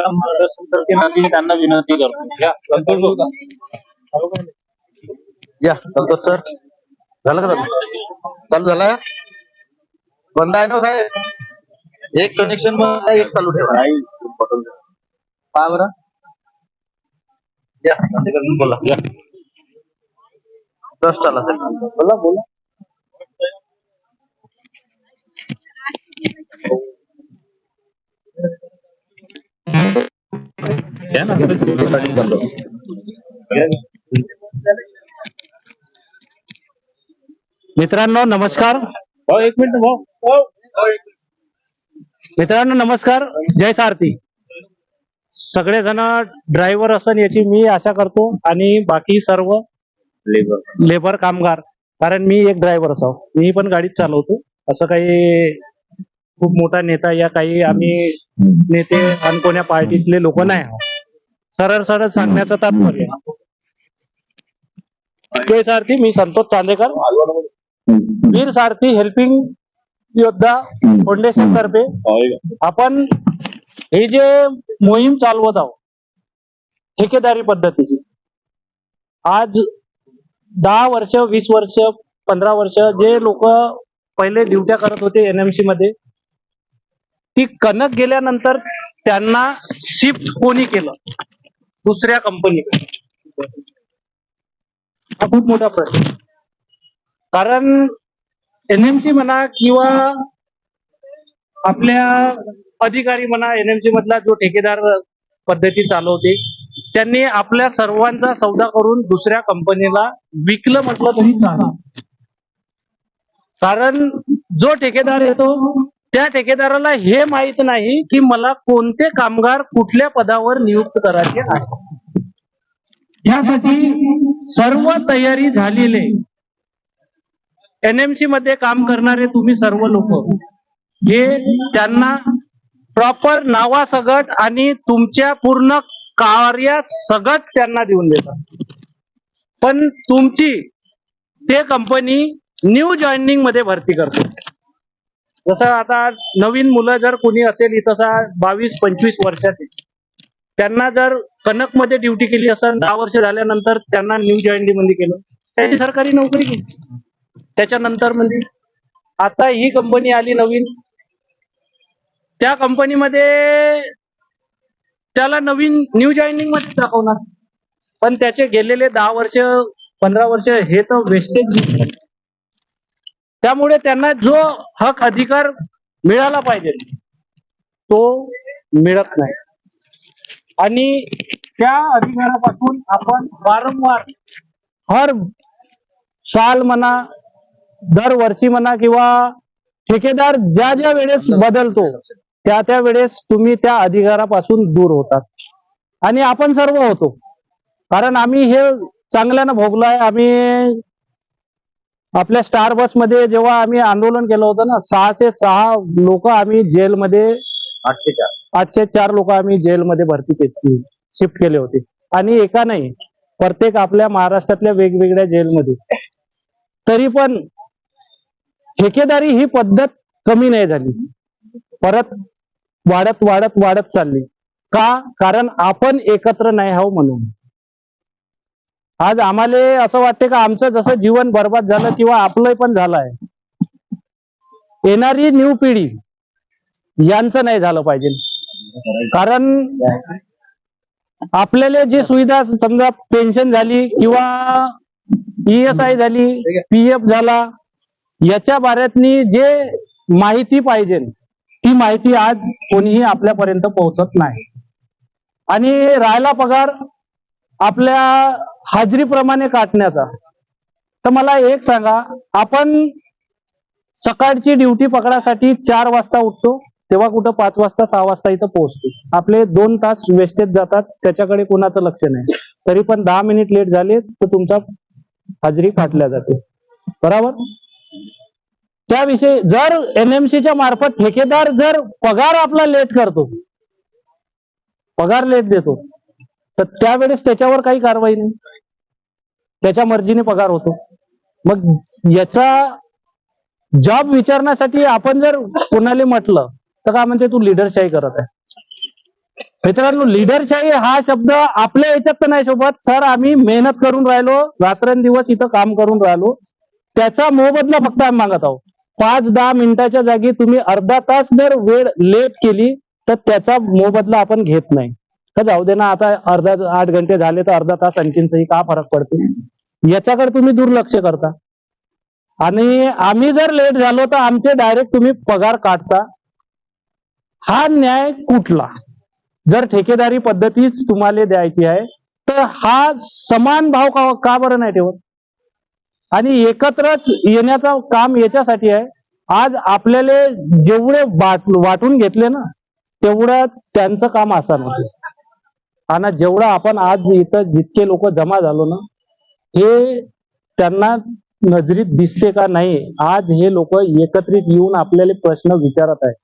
मला मार्गदर्शन करतील त्यांना विनंती करतो या संतोष या संतोष सर. झालं का चालू चालू झाला बंद आहे ना साहेब? एक कनेक्शन बंद आहे, एक चालू ठेवा. नाही बरं. या बोला. या. जस्ट आला सर बोला बोला. ना. मित्रांनो नमस्कार. भाऊ एक मिनिट भाऊ भाऊ. मित्रांनो नमस्कार. जय सारथी. सगळेजण ड्रायव्हर असन याची मी आशा करतो आणि बाकी सर्व लेबर लेबर कामगार. कारण मी एक ड्रायव्हर असाव. मी पण गाडीच चालवतो. असं काही खूप मोठा नेता या काही आम्ही नेते आणि कोण्या पार्टीतले लोक नाही आहोत. सरळ सरळ सांगण्याचं तात्पर्य. जय सारथी मी संतोष चांदेकर. वीर सारथी हेल्पिंग योद्धा फाउंडेशन तर्फे आपण हे जे मोहीम चालवत आहोत ठेकेदारी पद्धतीची आज दहा वर्ष वीस वर्ष पंधरा वर्ष जे लोक पहिले ड्युट्या करत होते एनएमसी मध्ये ती कनक गेल्यानंतर त्यांना शिफ्ट कोणी केलं? दुसऱ्या कंपनीकडे हा खूप मोठा प्रश्न कारण एनएमसी म्हणा किंवा आपल्या अधिकारी म्हणा एनएमसी मधला जो ठेकेदार पद्धती चालवते त्यांनी आपल्या सर्वांचा सौदा करून दुसऱ्या कंपनीला विकलं म्हटलं तरी चालेल. कारण जो ठेकेदार येतो त्या ठेकेदाराला हे माहीत नाही की मला कोणते कामगार कुठल्या पदावर नियुक्त करायचे आहे यासाठी सर्व तयारी झालेले एनएमसी मध्ये काम करणारे तुम्ही सर्व लोक हे त्यांना प्रॉपर नावासगट आणि तुमच्या पूर्ण कार्या सगट त्यांना देऊन देतात. पण तुमची ते कंपनी न्यू जॉईनिंगमध्ये भरती करते. जसं आता नवीन मुलं जर कोणी असेल इथं बावीस पंचवीस वर्षाचे त्यांना जर कनकमध्ये ड्युटी केली असेल दहा वर्ष झाल्यानंतर त्यांना न्यू जॉईंडी मध्ये केलं त्याची सरकारी नोकरी केली. त्याच्यानंतर म्हणजे आता ही कंपनी आली नवीन. त्या कंपनीमध्ये त्याला नवीन न्यू जॉईनिंगमध्ये दाखवणार. पण त्याचे गेलेले दहा वर्ष पंधरा वर्ष हे तर वेस्टेज त्यामुळे त्यांना जो हक अधिकार मिळाला पाहिजे तो मिळत नाही. आणि त्या अधिकारापासून आपण वारंवार हर साल म्हणा दरवर्षी म्हणा किंवा ठेकेदार ज्या ज्या वेळेस बदलतो त्या त्या वेळेस तुम्ही त्या अधिकारापासून दूर होतात. आणि आपण सर्व होतो. कारण आम्ही हे चांगल्यानं भोगलोय आम्ही आपल्या स्टार बसमध्ये जेव्हा आम्ही आंदोलन केलं होतं ना सहाशे सहा लोक आम्ही जेलमध्ये आठशे चार. आठशे चार लोक आम्ही जेलमध्ये भरती केली शिफ्ट केले होते. आणि एका नाही प्रत्येक आपल्या महाराष्ट्रातल्या वेगवेगळ्या जेलमध्ये. तरी पण ठेकेदारी ही पद्धत कमी नाही झाली. परत वाढत वाढत वाढत चालली. का? कारण आपण एकत्र नाही आहो म्हणून. आज आम्हाला असं वाटते का आमचं जसं जीवन बर्बाद झालं किंवा आपलं पण झालं आहे येणारी न्यू पिढी यांचं नाही झालं पाहिजे. कारण आपल्याला जी सुविधा समजा पेन्शन झाली किंवा ईएसआय झाली पीएफ झाला याच्या बाऱ्यातनी जे माहिती पाहिजे ती माहिती आज कोणीही आपल्यापर्यंत पोहोचत नाही. आणि राहिला पगार आपल्या हाजरीप्रमाणे काटण्याचा. तर मला एक सांगा आपण सकाळची ड्युटी पकडासाठी चार वाजता उठतो तेव्हा कुठं पाच वाजता सहा वाजता इथं पोहोचतो. आपले दोन तास वेस्टेज जातात त्याच्याकडे कोणाचं लक्ष नाही. तरी पण दहा मिनिट लेट झाले तर तुमचा हाजरी काटल्या जाते. बरोबर? त्याविषयी जर एनएमसीच्या मार्फत ठेकेदार जर पगार आपला लेट करतो पगार लेट देतो तर त्यावेळेस त्याच्यावर काही कारवाई नाही. त्याच्या मर्जीने पगार होतो. मग याचा जॉब विचारण्यासाठी आपण जर कोणाला म्हटलं तर काय म्हणते तू लिडरशाही करत आहे. मित्रांनो लिडरशाही हा शब्द आपल्या याच्यात तर नाही सोबत. सर आम्ही मेहनत करून राहिलो रात्रंदिवस इथं काम करून राहिलो. त्याचा मोबदला फक्त आम्ही मागत आहोत. पाच दहा मिनिटाच्या जागी तुम्ही अर्धा तास जर वेळ लेट केली तर त्याचा मोबदला आपण घेत नाही. तर जाऊ दे ना आता अर्धा आठ घंटे झाले तर अर्धा तास आणखीन सही का फरक पडते? याच्याकडे तुम्ही दुर्लक्ष करता. आणि आम्ही जर लेट झालो तर आमचे डायरेक्ट तुम्ही पगार काढता. हा न्याय कुठला? जर ठेकेदारी पद्धतीच तुम्हाला द्यायची आहे तर हा समान भाव का, का बरं नाही ठेवत? आणि एकत्रच येण्याचं काम याच्यासाठी आहे. आज आपल्याला जेवढे वाट वाटून घेतले ना तेवढं त्यांचं काम असा नव्हतं आणि जेवढं आपण आज इथं जितके लोक जमा झालो ना हे त्यांना नजरीत दिसते का नाही आज हे लोक एकत्रित येऊन आपल्याला प्रश्न विचारत आहे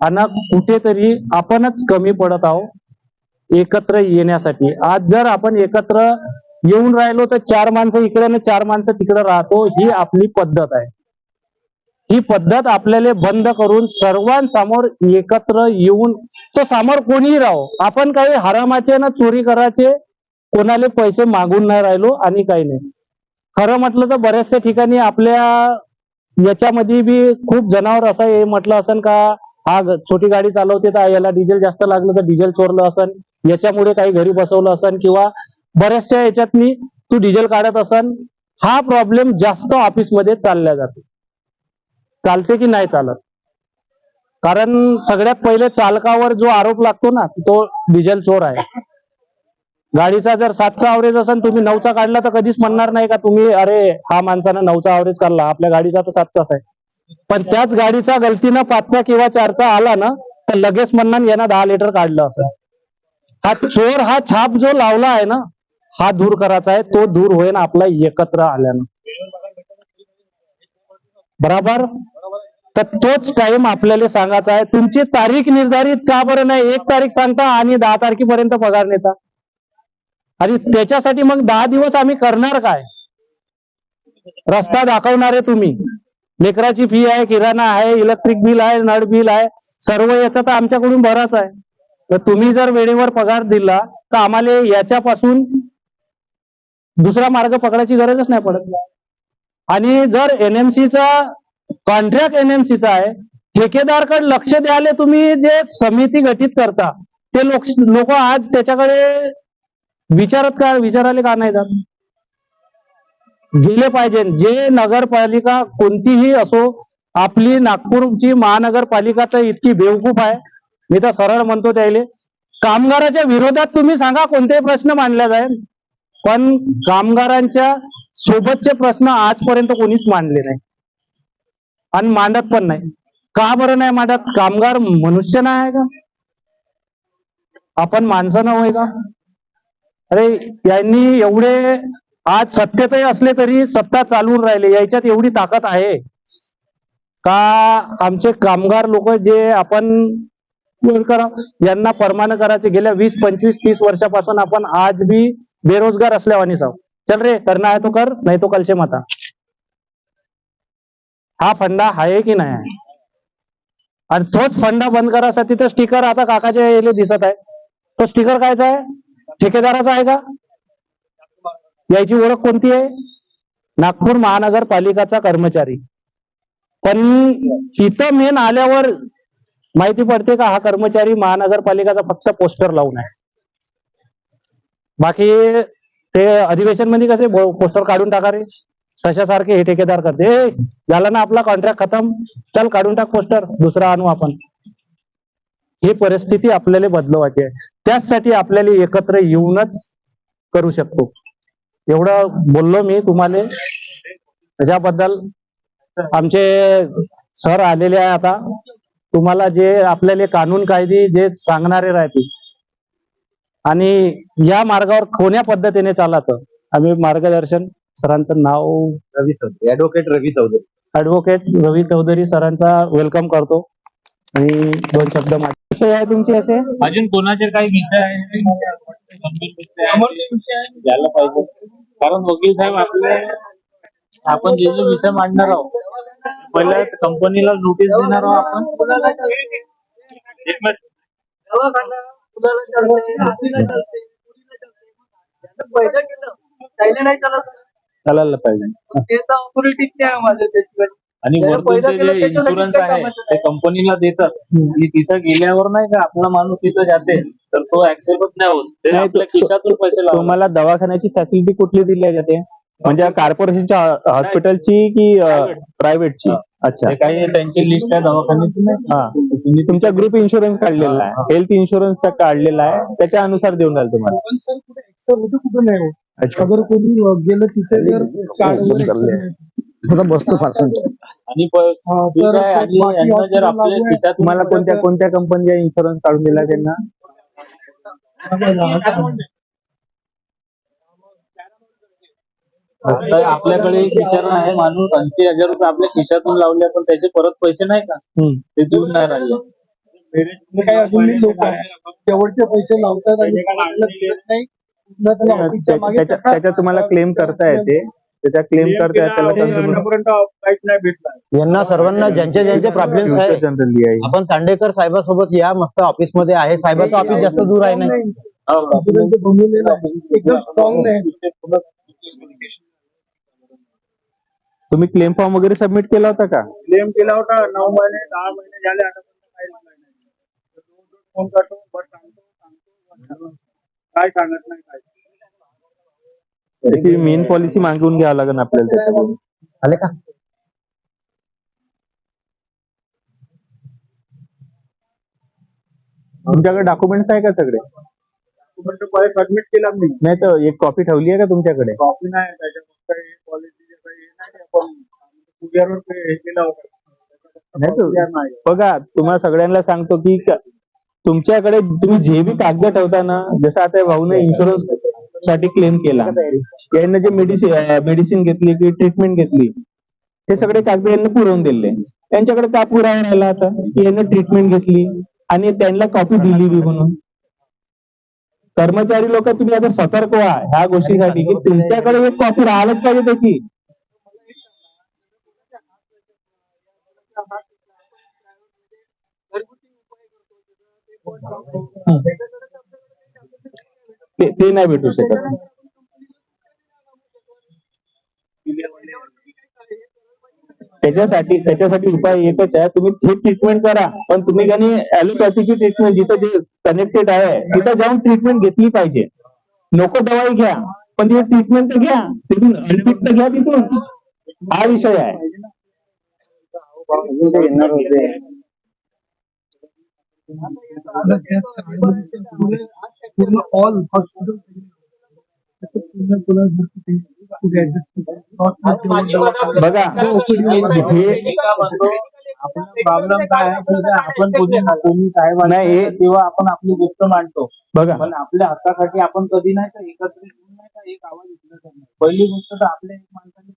आणि कुठेतरी आपणच कमी पडत आहोत एकत्र येण्यासाठी. आज जर आपण एकत्र येऊन राहिलो तर चार माणसं इकडे आणि चार माणसं तिकडे राहतो ही आपली पद्धत आहे. ही पद्धत आपल्याला बंद करून सर्वांसमोर एकत्र येऊन तो समोर कोणीही राहो. आपण काही हरामाचे ना चोरी करायचे कोणाला पैसे मागून नाही राहिलो आणि काही नाही. खरं म्हटलं तर बऱ्याचशा ठिकाणी आपल्या याच्यामध्ये बी खूप जनावर असं हे म्हटलं असन का हा छोटी गाडी चालवते तर याला डिझेल जास्त लागलं तर डिझेल चोरलं असन याच्यामुळे काही घरी बसवलं असन किंवा बऱ्याचशा याच्यातनी तू डिझेल काढत असन हा प्रॉब्लेम जास्त ऑफिसमध्ये चालला जातो. चालते की नाही चालत? कारण सगळ्यात पहिले चालकावर जो आरोप लागतो ना तो डिझेल चोर आहे. गाडीचा जर सातचा अवरेज असेल तुम्ही नऊचा काढला तर कधीच म्हणणार नाही का तुम्ही अरे हा माणसानं नऊचा अवरेज काढला आपल्या गाडीचा तर सातचाच आहे. पण त्याच गाडीचा गलतीनं पाचचा किंवा चारचा आला ना तर लगेच म्हणणार यांना दहा लिटर काढलं असं हा चोर हा छाप जो लावला आहे ना हा दूर करायचा आहे तो दूर होईल आपला एकत्र आल्यानं. बराबर? तर तोच टाइम आपल्याला सांगायचा आहे. तुमची तारीख निर्धारित का बरं नाही? एक तारीख सांगता आणि दहा तारखेपर्यंत पगार नेता. आणि त्याच्यासाठी मग दहा दिवस आम्ही करणार काय? रस्ता दाखवणारे तुम्ही. लेकराची फी आहे किराणा आहे इलेक्ट्रिक बिल आहे नळ बिल आहे सर्व याचा तर आमच्याकडून बराच आहे. तर तुम्ही जर वेळेवर पगार दिला तर आम्हाला याच्यापासून दुसरा मार्ग पकडायची गरजच नाही पडत. आणि जर एनएमसीचा कॉन्ट्रॅक्ट एनएमसीचा आहे ठेकेदारकडे लक्ष द्यायला तुम्ही जे समिती गठीत करता ते लोक लोक आज त्याच्याकडे विचारत का विचारायला का नाही जात? गेले पाहिजे. जे नगरपालिका कोणतीही असो आपली नागपूरची महानगरपालिका तर इतकी बेवकूफ आहे. मी तर सरळ म्हणतो त्याले कामगाराच्या विरोधात तुम्ही सांगा कोणतेही प्रश्न मांडले जाईल. पण कामगारांच्या सोबतचे प्रश्न आजपर्यंत कोणीच मांडले नाही. आणि मांडत पण नाही. का बरं नाही मांडत? कामगार मनुष्य नाही आहे का? आपण माणसं नव्हे होय का? अरे यांनी एवढे आज सत्तेतही असले तरी सत्ता चालवून राहिले. याच्यात एवढी ताकद आहे. का आमचे कामगार लोक जे आपण यांना परमान करायचे गेल्या वीस पंचवीस तीस वर्षापासून आपण आज बी बेरोजगार असल्यावानी साव. चल रे करना आहे तो कर नाही तो कलशे माता. हा फंडा आहे की नाही? आहे? आणि तोच फंडा बंद करायसाठी तर स्टिकर आता काकाच्या दिसत आहे. तो स्टिकर कायचा आहे? ठेकेदाराचा आहे का? याची ओळख कोणती आहे? नागपूर महानगरपालिकाचा कर्मचारी. पण इथं मेन आल्यावर माहिती पडते का हा कर्मचारी महानगरपालिकाचा फक्त पोस्टर लावून आहे. बाकी ते अधिवेशनमध्ये कसे पोस्टर काढून टाका रे? तशासारखे हे ठेकेदार करते? झाला ना आपला कॉन्ट्रॅक्ट खतम. चल काढून टाक पोस्टर दुसरा आणू आपण. ही परिस्थिती आपल्याला बदलवायची आहे. त्याचसाठी आपल्याला एकत्र येऊनच करू शकतो. एवढं बोललो मी तुम्हाला. त्याच्याबद्दल आमचे सर आलेले आहे आता. तुम्हाला जे आपल्याला कानून कायदे जे सांगणारे राहतील. आणि या मार्गावर कोण्या पद्धतीने चालायचं? आम्ही मार्गदर्शन सरांचं नाव रवी चौधरी. ऍडव्होकेट रवी चौधरी. ऍडव्होकेट रवी चौधरी सरांचा वेलकम करतो. आणि दोन शब्द विषय आहे तुमचे असे? अजून कोणाचे काही विषय आहे गंभीर विषय आहे? झालं पाहिजे. कारण वकील साहेब आपले आपण जे जे विषय मांडणार आहोत पहिल्या कंपनीला नोटीस देणार आहोत आपण. एक मिनिट. केलं त्याला नाही चालत चालायला पाहिजे त्याचा ऑथॉरिटीच नाही आहे माझ्या त्याच्यावर आणि वरतून जे इन्शुरन्स आहे ते. कंपनीला देतात. आणि तिथं गेल्यावर नाही का आपला माणूस तिथं जाते. तर तो ऍक्सेप्टच नाही होत. ते नाही, आपल्या खिशातून पैसे लावतात. तुम्हाला दवाखान्याची फॅसिलिटी कुठली दिली जाते म्हणजे कॉर्पोरेशनच्या हॉस्पिटलची की Private. प्रायव्हेटची अच्छा. ते काही त्यांची लिस्ट आहे दवाखान्याची नाही. हा. तुम्ही तुमचा ग्रुप इन्शुरन्स काढलेला आहे. हेल्थ इन्शुरन्सचा काढलेला आहे. त्याच्या अनुसार देऊन राहील तुम्हाला. पण सर कुठे एक्स्ट्रा होतं कुठं नाही होत? अच्छा. अगर कोणी गेलं तिथे जर कार्ड वगैरे extra बसतो फार आणि यांना जर आपल्या. खिशातून तुम्हाला कोणत्या कोणत्या कंपनीचा इन्शुरन्स काढून दिला त्यांना? तर आपल्याकडे एक विचार आहे माणूस ऐंशी हजार रुपये आपल्या खिशातून लावले पण त्याचे परत पैसे नाही का. ते देऊन नाही राहिले. काही अजूनही लोक तेवढचे पैसे लावतात आणि त्याच्या तुम्हाला क्लेम करता येते. त्याच्या क्लेम करता येते त्याला consumer- यांना सर्वांना ज्यांचे ज्यांचे प्रॉब्लेम्स Future आहे. आपण तांडेकर साहेबासोबत या मस्त ऑफिसमध्ये आहे. साहेबाचं ऑफिस जास्त दूर आहे नाही. हो का? आजूबाजूचं बनवलेलं आहे. एकदम स्ट्रॉंग नाही. तुम्ही क्लेम फॉर्म वगैरे सबमिट केला होता का? क्लेम केला होता. नऊ महिने दहा महिने झाले आतापर्यंत काही झालं नाही. रोज रोज फोन करतो बस सांगतो सांगतो काय सांगत नाही काय? त्याची मेन पॉलिसी मागवून घ्यावं लागेल आपल्याला त्याच्याकडून आले का? तुमच्याकडे डॉक्युमेंट्स आहे का सगळे? सबमिट केला मी. नाही तर एक कॉपी ठेवली आहे का तुमच्याकडे? कॉपी नाही त्याच्या फक्त हे पॉलिसी काही हे नाही आपण कुरिअरवर हे केलं होतं. नाही तर- Courier नाही. बघा तुम्हाला सगळ्यांना सांगतो की क- तुमच्याकडे तुम्ही जे बी कागद ठेवता ना जसं आता भाऊने इन्शुरन्स साठी क्लेम केला. यांना जे मेडिसिन मेडिसिन घेतली की ट्रीटमेंट घेतली हे सगळे कागद यांना पुरवून दिले. त्यांच्याकडे का पुरावा राहिला आता? की यांनी ट्रीटमेंट घेतली आणि त्यांना कॉपी दिली बी म्हणून. कर्मचारी लोक तुम्ही आता सतर्क व्हा ह्या गोष्टीसाठी की तुमच्याकडे एक कॉपी राहिलंच पाहिजे त्याची. ते ते नाही भेटू शकत. त्याच्यासाठी त्याच्यासाठी उपाय एकच आहे. तुम्ही थेट ट्रीटमेंट करा. पण तुम्ही त्यांनी ऍलोपॅथीची ट्रीटमेंट जिथं जे कनेक्टेड आहे तिथं जाऊन ट्रीटमेंट घेतली पाहिजे. नको दवाई घ्या. पण तिथे ट्रीटमेंट तर घ्या. तिथून अल्पिक तर घ्या तिथून. हा विषय आहे. पूर्ण ऑल हॉस्पिटल बघा हे आपण प्रॉब्लेम काय आपण कोणी कोणी साहेब नाही, तेव्हा आपण आपली गोष्ट मांडतो. बघा. पण आपल्या हक्कासाठी आपण कधी नाही का एकत्रित येऊन नाही का एक आवाज उठला पहिली गोष्ट तर आपल्या एक माणसाने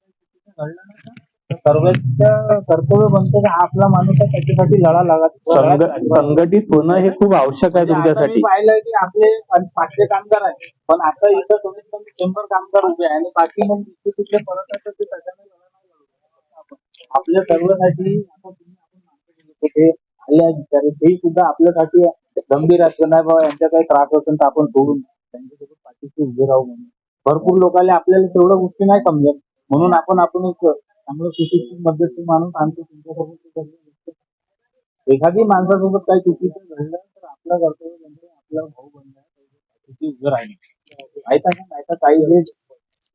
घडलं नाही सर्वांचं कर्तव्य बनतं की हा आपला माणूस त्याच्यासाठी लढा लागत संघ संघटित होणं हे खूप आवश्यक आहे तुमच्यासाठी. मी पाहिलंय की आपले पाचशे कामगार आहेत. पण आता इथं कमीत कमी शंभर कामगार उभे आहे आणि बाकी मग तिथे तिथे परत आहे तर ते त्याच्याने लढा नाही लढू शकत आपण. आपल्या सर्वांसाठी आता तुम्ही आपण माणसं गेलो कुठे आले आहे बिचारे ते सुद्धा आपल्यासाठी गंभीर आहेत. नाही बाबा यांचा काही त्रास असेल तर आपण सोडून त्यांच्यासोबत पाठीशी उभे राहू म्हणून भरपूर लोकांना आपल्याला तेवढ्या गोष्टी नाही समजत. म्हणून आपण आपण एक चांगलं सुशिक्षित मध्यस्थी माणूस आणतो तुमच्यासोबत ते सगळी गोष्ट एखादी माणसासोबत काही चुकीचं घडलं तर आपलं कर्तव्य म्हणजे आपला भाऊ बनला उभं राहिलं ऐका काही जे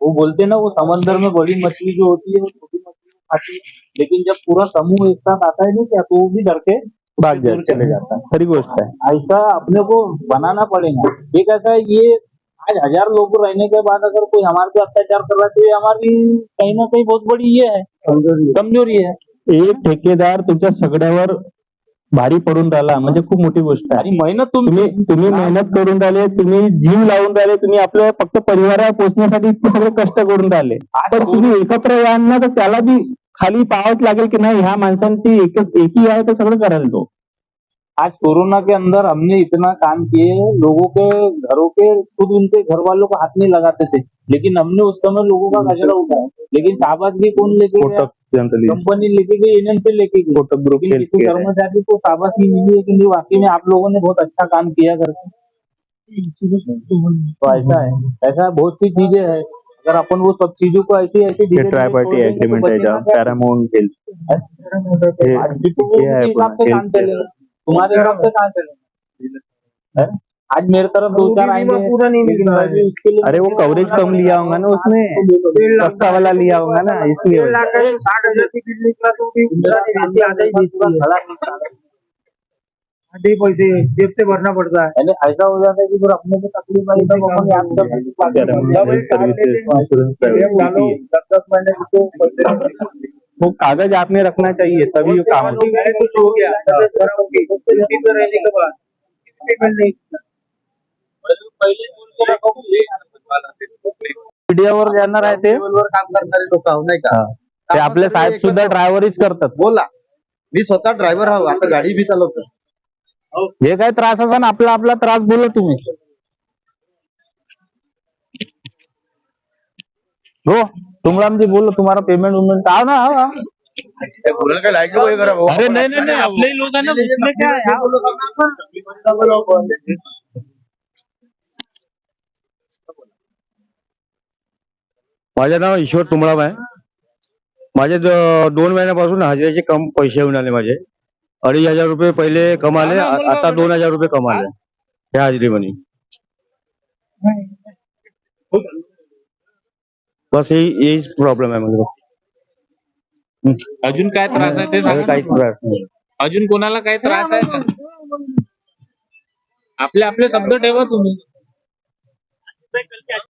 वो बोलते ना वो समंदर में बड़ी मछली जो होती है वो छोटी मछली खाती है. लेकिन जब पूरा समूह एक साथ आता है नहीं क्या तो वो भी डर के भाग चले जाता है। खरी गोष्ट है। ऐसा अपने को बनाना पड़ेगा। एक ऐसा है ये आज हजार लोग रहने के बाद अगर कोई हमारे पे अत्याचार कर रहा है तो ये हमारी कहीं ना कहीं बहुत बड़ी ये है कमजोरी है। एक ठेकेदार तुमच्या सगळ्यावर भारी पडून राहिला म्हणजे खूप मोठी गोष्ट आहे. आणि मेहनत तुम तुम्ही तुम्ही मेहनत करून राहिले तुम्ही जीव लावून राहिले तुम्ही आपल्या फक्त परिवारावर पोहोचण्यासाठी इतके सगळे कष्ट करून राहिले. पण तुम्ही एकत्र याल ना तर त्याला बी खाली पाहावंच लागेल की नाही ह्या माणसांची एकच एकी आहे तर सगळं करायला तो. आज कोरोना के अंदर हमने इतना काम किए लोगों के घरों के खुद उनके घर वालों को हाथ नहीं लगाते थे। लेकिन हमने उस समय लोगों का कचरा उठाया। लेकिन शाबाशी कौन लेके गया? कंपनी लेके गई एनएमसी लेके गई। कोटक ग्रुप किसी कर्मचारी को शाबाशी मिली है कि नहीं वाकई में आप लोगों ने बहुत अच्छा काम किया करके तो ऐसा है। ऐसा बहुत सी चीज़ें है। अगर अपन वो सब चीज़ों को ऐसी ऐसी ये ट्राय पार्टी एग्रीमेंट हे- तो वो हे हिसाब से काम चलेगा। तुम्हारे हिसाब से कहाँ चलेगा आज मेरे तरफ़ दो चार आएँगे। भी उसके अरे वो कवरेज कम लिया होगा ना उसने। सस्ता वाला लिया होगा ना इसलिए। साठ हज़ार की बिल निकला तो भी आधी ही है। पैसे जेब से भरना पड़ता है। ऐसा हो जाता है कि फिर अपने को तकलीफ़ आई तब अपन याद कर सकते हैं। दस दस महीने नहीं। वो कागज आपने रखना चाहिए तभी वो काम कुछ हो गया। मीडियावर येणार आहे ते? वर काम करणारे लोक आहो नाही का? ते आपले साहेब सुद्धा ड्रायव्हरच करतात. बोला. मी स्वतः ड्रायव्हर आहो आता गाडी बी चालवतो जे काही त्रास असेल आपला आपला त्रास बोला तुम्ही. हो तुम्हाला म्हणजे बोललो तुम्हाला पेमेंट वेमेंट आओ ना आओ, आओ. बोलायला काय लायक वगैरे करा भाऊ. अरे नाही नाही नाही आपले लोकांना घुसले काय? माझे नाव ईश्वर तुमळाम आहे. माझे द- दोन महिन्यापासून हजेरीचे कम पैसे येऊन आले माझे. अडीच हजार रुपये पहिले कमाले आ- आता दोन हजार रुपये कमाले ह्या हजेरी म्हणे बस ही यही प्रॉब्लेम आहे म्हणजे अजून काय त्रास आहे ते सांगा ना. त्रास नाही. अजून कोणाला काही त्रास आहे आपले आपले शब्द ठेवा तुम्ही